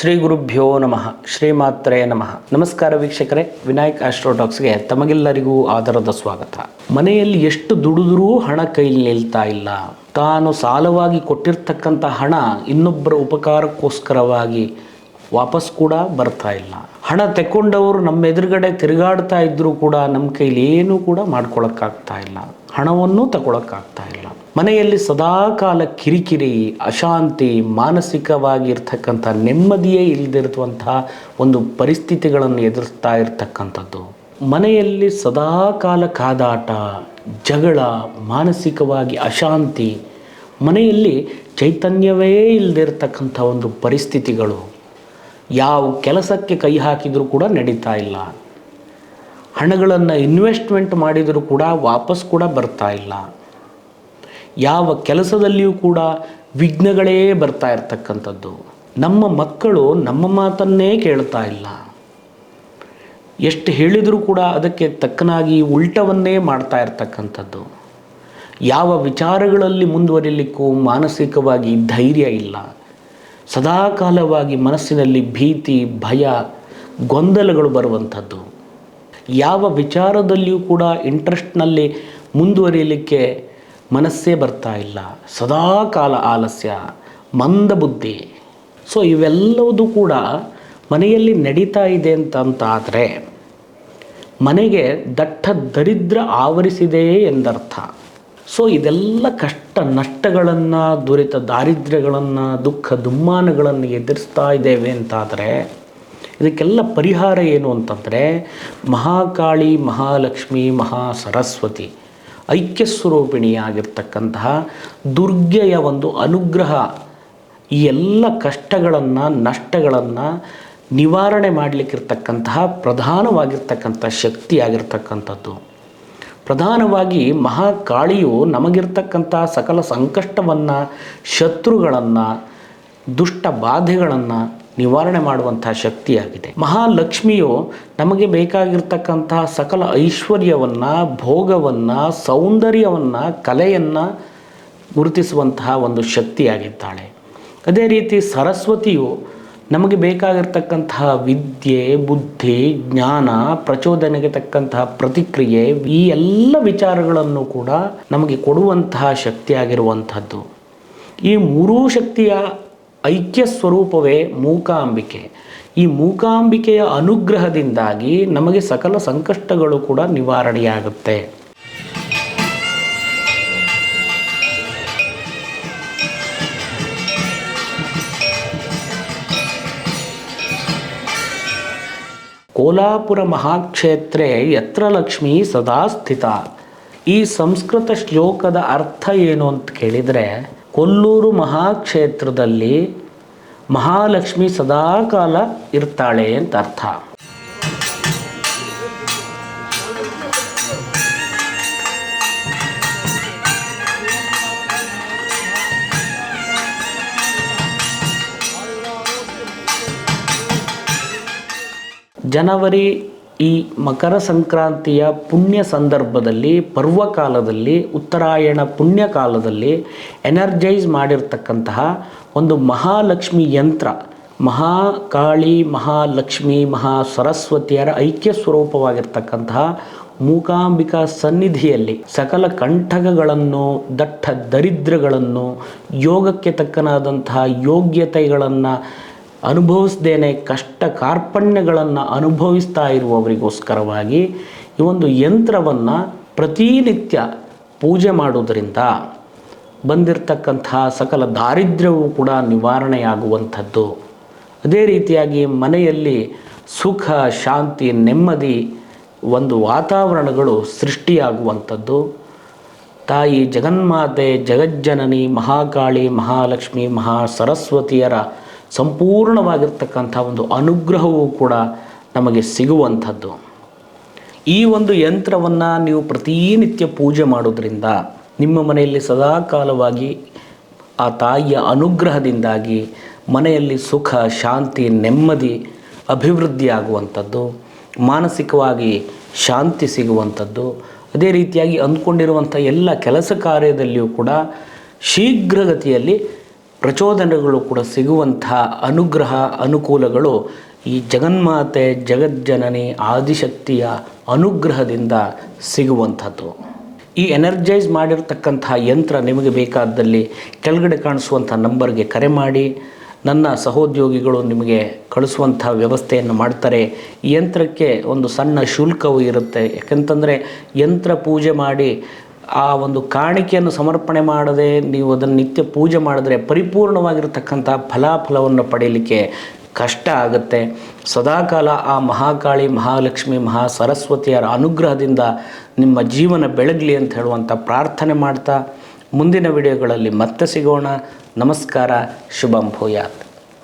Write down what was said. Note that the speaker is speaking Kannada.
ಶ್ರೀ ಗುರುಭ್ಯೋ ನಮಃ, ಶ್ರೀಮಾತ್ರೇ ನಮಃ. ನಮಸ್ಕಾರ ವೀಕ್ಷಕರೇ, ವಿನಾಯಕ್ ಆಸ್ಟ್ರೋಟಾಕ್ಸ್ಗೆ ತಮಗೆಲ್ಲರಿಗೂ ಆದರದ ಸ್ವಾಗತ. ಮನೆಯಲ್ಲಿ ಎಷ್ಟು ದುಡಿದ್ರೂ ಹಣ ಕೈಲಿ ನಿಲ್ತಾ ಇಲ್ಲ. ತಾನು ಸಾಲವಾಗಿ ಕೊಟ್ಟಿರ್ತಕ್ಕಂಥ ಹಣ ಇನ್ನೊಬ್ಬರ ಉಪಕಾರಕ್ಕೋಸ್ಕರವಾಗಿ ವಾಪಸ್ ಕೂಡ ಬರ್ತಾ ಇಲ್ಲ. ಹಣ ತೆಕ್ಕೊಂಡವರು ನಮ್ಮ ಎದುರುಗಡೆ ತಿರುಗಾಡ್ತಾ ಇದ್ದರೂ ಕೂಡ ನಮ್ಮ ಕೈಲಿ ಏನೂ ಕೂಡ ಮಾಡ್ಕೊಳಕ್ಕಾಗ್ತಾ ಇಲ್ಲ. ಹಣವನ್ನೂ ತಗೊಳಕ್ಕಾಗ್ತಾ ಇಲ್ಲ. ಮನೆಯಲ್ಲಿ ಸದಾಕಾಲ ಕಿರಿಕಿರಿ, ಅಶಾಂತಿ, ಮಾನಸಿಕವಾಗಿರ್ತಕ್ಕಂಥ ನೆಮ್ಮದಿಯೇ ಇಲ್ಲದಿರುವಂತಹ ಒಂದು ಪರಿಸ್ಥಿತಿಗಳನ್ನು ಎದುರಿಸ್ತಾ ಇರ್ತಕ್ಕಂಥದ್ದು. ಮನೆಯಲ್ಲಿ ಸದಾಕಾಲ ಕಾದಾಟ, ಜಗಳ, ಮಾನಸಿಕವಾಗಿ ಅಶಾಂತಿ, ಮನೆಯಲ್ಲಿ ಚೈತನ್ಯವೇ ಇಲ್ಲದಿರ್ತಕ್ಕಂಥ ಒಂದು ಪರಿಸ್ಥಿತಿಗಳು. ಯಾವ ಕೆಲಸಕ್ಕೆ ಕೈ ಹಾಕಿದರೂ ಕೂಡ ನಡೀತಾ ಇಲ್ಲ. ಹಣಗಳನ್ನು ಇನ್ವೆಸ್ಟ್ಮೆಂಟ್ ಮಾಡಿದರೂ ಕೂಡ ವಾಪಸ್ ಕೂಡ ಬರ್ತಾ ಇಲ್ಲ. ಯಾವ ಕೆಲಸದಲ್ಲಿಯೂ ಕೂಡ ವಿಘ್ನಗಳೇ ಬರ್ತಾ ಇರ್ತಕ್ಕಂಥದ್ದು. ನಮ್ಮ ಮಕ್ಕಳು ನಮ್ಮ ಮಾತನ್ನೇ ಕೇಳ್ತಾ ಇಲ್ಲ. ಎಷ್ಟು ಹೇಳಿದರೂ ಕೂಡ ಅದಕ್ಕೆ ತಕ್ಕನಾಗಿ ಉಲ್ಟವನ್ನೇ ಮಾಡ್ತಾ ಇರ್ತಕ್ಕಂಥದ್ದು. ಯಾವ ವಿಚಾರಗಳಲ್ಲಿ ಮುಂದುವರಿಲಿಕ್ಕೂ ಮಾನಸಿಕವಾಗಿ ಧೈರ್ಯ ಇಲ್ಲ. ಸದಾಕಾಲವಾಗಿ ಮನಸ್ಸಿನಲ್ಲಿ ಭೀತಿ, ಭಯ, ಗೊಂದಲಗಳು ಬರುವಂಥದ್ದು. ಯಾವ ವಿಚಾರದಲ್ಲಿಯೂ ಕೂಡ ಇಂಟ್ರೆಸ್ಟ್ನಲ್ಲಿ ಮುಂದುವರಿಯಲಿಕ್ಕೆ ಮನಸ್ಸೇ ಬರ್ತಾ ಇಲ್ಲ. ಸದಾ ಕಾಲ ಆಲಸ್ಯ, ಮಂದ ಬುದ್ಧಿ. ಸೊ ಇವೆಲ್ಲವೂ ಕೂಡ ಮನೆಯಲ್ಲಿ ನಡೀತಾ ಇದೆ ಅಂತಂತಾದರೆ ಮನೆಗೆ ದಟ್ಟ ದರಿದ್ರ ಆವರಿಸಿದೆ ಎಂದರ್ಥ. ಸೊ ಇದೆಲ್ಲ ಕಷ್ಟ ನಷ್ಟಗಳನ್ನು, ದುರಿತ ದಾರಿದ್ರ್ಯಗಳನ್ನು, ದುಃಖ ದುಮ್ಮಾನಗಳನ್ನು ಎದುರಿಸ್ತಾ ಇದ್ದೇವೆ ಅಂತಾದರೆ ಇದಕ್ಕೆಲ್ಲ ಪರಿಹಾರ ಏನು ಅಂತಂದರೆ ಮಹಾಕಾಳಿ ಮಹಾಲಕ್ಷ್ಮಿ ಮಹಾ ಸರಸ್ವತಿ ಐಕ್ಯ ಸ್ವರೂಪಿಣಿಯಾಗಿರ್ತಕ್ಕಂತಹ ದುರ್ಗೆಯ ಒಂದು ಅನುಗ್ರಹ. ಈ ಎಲ್ಲ ಕಷ್ಟಗಳನ್ನು, ನಷ್ಟಗಳನ್ನು ನಿವಾರಣೆ ಮಾಡಲಿಕ್ಕಿರ್ತಕ್ಕಂತಹ ಪ್ರಧಾನವಾಗಿರ್ತಕ್ಕಂಥ ಶಕ್ತಿಯಾಗಿರ್ತಕ್ಕಂಥದ್ದು. ಪ್ರಧಾನವಾಗಿ ಮಹಾಕಾಳಿಯು ನಮಗಿರ್ತಕ್ಕಂಥ ಸಕಲ ಸಂಕಷ್ಟವನ್ನು, ಶತ್ರುಗಳನ್ನು, ದುಷ್ಟ ಬಾಧೆಗಳನ್ನು ನಿವಾರಣೆ ಮಾಡುವಂತಹ ಶಕ್ತಿಯಾಗಿದೆ. ಮಹಾಲಕ್ಷ್ಮಿಯು ನಮಗೆ ಬೇಕಾಗಿರ್ತಕ್ಕಂತಹ ಸಕಲ ಐಶ್ವರ್ಯವನ್ನು, ಭೋಗವನ್ನು, ಸೌಂದರ್ಯವನ್ನು, ಕಲೆಯನ್ನು ಗುರುತಿಸುವಂತಹ ಒಂದು ಶಕ್ತಿಯಾಗಿದ್ದಾಳೆ ಅದೇ ರೀತಿ ಸರಸ್ವತಿಯು ನಮಗೆ ಬೇಕಾಗಿರ್ತಕ್ಕಂತಹ ವಿದ್ಯೆ, ಬುದ್ಧಿ, ಜ್ಞಾನ, ಪ್ರಚೋದನೆಗೆ ತಕ್ಕಂತಹ ಪ್ರತಿಕ್ರಿಯೆ, ಈ ಎಲ್ಲ ವಿಚಾರಗಳನ್ನು ಕೂಡ ನಮಗೆ ಕೊಡುವಂತಹ ಶಕ್ತಿಯಾಗಿರುವಂಥದ್ದು. ಈ ಮೂರೂ ಶಕ್ತಿಯ ಐಕ್ಯ ಸ್ವರೂಪವೇ ಮೂಕಾಂಬಿಕೆ. ಈ ಮೂಕಾಂಬಿಕೆಯ ಅನುಗ್ರಹದಿಂದಾಗಿ ನಮಗೆ ಸಕಲ ಸಂಕಷ್ಟಗಳು ಕೂಡ ನಿವಾರಣೆಯಾಗುತ್ತೆ. ಕೋಲಾಪುರ ಮಹಾಕ್ಷೇತ್ರೆ ಯತ್ರ ಲಕ್ಷ್ಮಿ ಸದಾ ಸ್ಥಿತ. ಈ ಸಂಸ್ಕೃತ ಶ್ಲೋಕದ ಅರ್ಥ ಏನು ಅಂತ ಕೇಳಿದರೆ ಕೊಲ್ಲೂರು ಮಹಾಕ್ಷೇತ್ರದಲ್ಲಿ ಮಹಾಲಕ್ಷ್ಮಿ ಸದಾಕಾಲ ಇರ್ತಾಳೆ ಅಂತ ಅರ್ಥ. ಜನವರಿ ಈ ಮಕರ ಸಂಕ್ರಾಂತಿಯ ಪುಣ್ಯ ಸಂದರ್ಭದಲ್ಲಿ, ಪರ್ವಕಾಲದಲ್ಲಿ, ಉತ್ತರಾಯಣ ಪುಣ್ಯ ಕಾಲದಲ್ಲಿ ಎನರ್ಜೈಸ್ ಮಾಡಿರ್ತಕ್ಕಂತಹ ಒಂದು ಮಹಾಲಕ್ಷ್ಮಿ ಯಂತ್ರ, ಮಹಾಕಾಳಿ, ಮಹಾಲಕ್ಷ್ಮಿ ಮಹಾ ಸರಸ್ವತಿಯರ ಐಕ್ಯ ಸ್ವರೂಪವಾಗಿರ್ತಕ್ಕಂತಹ ಮೂಕಾಂಬಿಕಾ ಸನ್ನಿಧಿಯಲ್ಲಿ ಸಕಲ ಕಂಠಕಗಳನ್ನು ದಟ್ಟ ದರಿದ್ರಗಳನ್ನು, ಯೋಗಕ್ಕೆ ತಕ್ಕನಾದಂತಹ ಯೋಗ್ಯತೆಗಳನ್ನು ಅನುಭವಿಸ್ದೇನೆ ಕಷ್ಟ ಕಾರ್ಪಣ್ಯಗಳನ್ನು ಅನುಭವಿಸ್ತಾ ಇರುವವರಿಗೋಸ್ಕರವಾಗಿ ಈ ಒಂದು ಯಂತ್ರವನ್ನು ಪ್ರತಿನಿತ್ಯ ಪೂಜೆ ಮಾಡೋದರಿಂದ ಬಂದಿರತಕ್ಕಂತಹ ಸಕಲ ದಾರಿದ್ರ್ಯವೂ ಕೂಡ ನಿವಾರಣೆಯಾಗುವಂಥದ್ದು. ಅದೇ ರೀತಿಯಾಗಿ ಮನೆಯಲ್ಲಿ ಸುಖ, ಶಾಂತಿ, ನೆಮ್ಮದಿ ಒಂದು ವಾತಾವರಣಗಳು ಸೃಷ್ಟಿಯಾಗುವಂಥದ್ದು. ತಾಯಿ ಜಗನ್ಮಾತೆ, ಜಗಜ್ಜನನಿ, ಮಹಾಕಾಳಿ, ಮಹಾಲಕ್ಷ್ಮಿ ಮಹಾ ಸರಸ್ವತಿಯರ ಸಂಪೂರ್ಣವಾಗಿರ್ತಕ್ಕಂಥ ಒಂದು ಅನುಗ್ರಹವೂ ಕೂಡ ನಮಗೆ ಸಿಗುವಂಥದ್ದು. ಈ ಒಂದು ಯಂತ್ರವನ್ನು ನೀವು ಪ್ರತಿನಿತ್ಯ ಪೂಜೆ ಮಾಡೋದ್ರಿಂದ ನಿಮ್ಮ ಮನೆಯಲ್ಲಿ ಸದಾಕಾಲವಾಗಿ ಆ ತಾಯಿಯ ಅನುಗ್ರಹದಿಂದಾಗಿ ಮನೆಯಲ್ಲಿ ಸುಖ, ಶಾಂತಿ, ನೆಮ್ಮದಿ ಅಭಿವೃದ್ಧಿಯಾಗುವಂಥದ್ದು, ಮಾನಸಿಕವಾಗಿ ಶಾಂತಿ ಸಿಗುವಂಥದ್ದು, ಅದೇ ರೀತಿಯಾಗಿ ಅಂದ್ಕೊಂಡಿರುವಂಥ ಎಲ್ಲ ಕೆಲಸ ಕಾರ್ಯದಲ್ಲಿಯೂ ಕೂಡ ಶೀಘ್ರಗತಿಯಲ್ಲಿ ಪ್ರಚೋದನೆಗಳು ಕೂಡ ಸಿಗುವಂತಹ ಅನುಗ್ರಹ ಅನುಕೂಲಗಳು ಈ ಜಗನ್ಮಾತೆ, ಜಗಜ್ಜನನಿ, ಆದಿಶಕ್ತಿಯ ಅನುಗ್ರಹದಿಂದ ಸಿಗುವಂಥದ್ದು. ಈ ಎನರ್ಜೈಸ್ ಮಾಡಿರ್ತಕ್ಕಂಥ ಯಂತ್ರ ನಿಮಗೆ ಬೇಕಾದಲ್ಲಿ ಕೆಳಗಡೆ ಕಾಣಿಸುವಂಥ ನಂಬರ್ಗೆ ಕರೆ ಮಾಡಿ. ನನ್ನ ಸಹೋದ್ಯೋಗಿಗಳು ನಿಮಗೆ ಕಳಿಸುವಂಥ ವ್ಯವಸ್ಥೆಯನ್ನು ಮಾಡ್ತಾರೆ. ಈ ಯಂತ್ರಕ್ಕೆ ಒಂದು ಸಣ್ಣ ಶುಲ್ಕವೂ ಇರುತ್ತೆ. ಯಾಕಂತಂದರೆ ಯಂತ್ರ ಪೂಜೆ ಮಾಡಿ ಆ ಒಂದು ಕಾಣಿಕೆಯನ್ನು ಸಮರ್ಪಣೆ ಮಾಡದೆ ನೀವು ಅದನ್ನು ನಿತ್ಯ ಪೂಜೆ ಮಾಡಿದ್ರೆ ಪರಿಪೂರ್ಣವಾಗಿರತಕ್ಕಂಥ ಫಲಾಫಲವನ್ನು ಪಡೆಯಲಿಕ್ಕೆ ಕಷ್ಟ ಆಗುತ್ತೆ. ಸದಾಕಾಲ ಆ ಮಹಾಕಾಳಿ, ಮಹಾಲಕ್ಷ್ಮಿ ಮಹಾ ಸರಸ್ವತಿಯರ ಅನುಗ್ರಹದಿಂದ ನಿಮ್ಮ ಜೀವನ ಬೆಳಗಲಿ ಅಂತ ಹೇಳುವಂಥ ಪ್ರಾರ್ಥನೆ ಮಾಡ್ತಾ ಮುಂದಿನ ವಿಡಿಯೋಗಳಲ್ಲಿ ಮತ್ತೆ ಸಿಗೋಣ. ನಮಸ್ಕಾರ, ಶುಭಂ ಭೂಯಾತ್.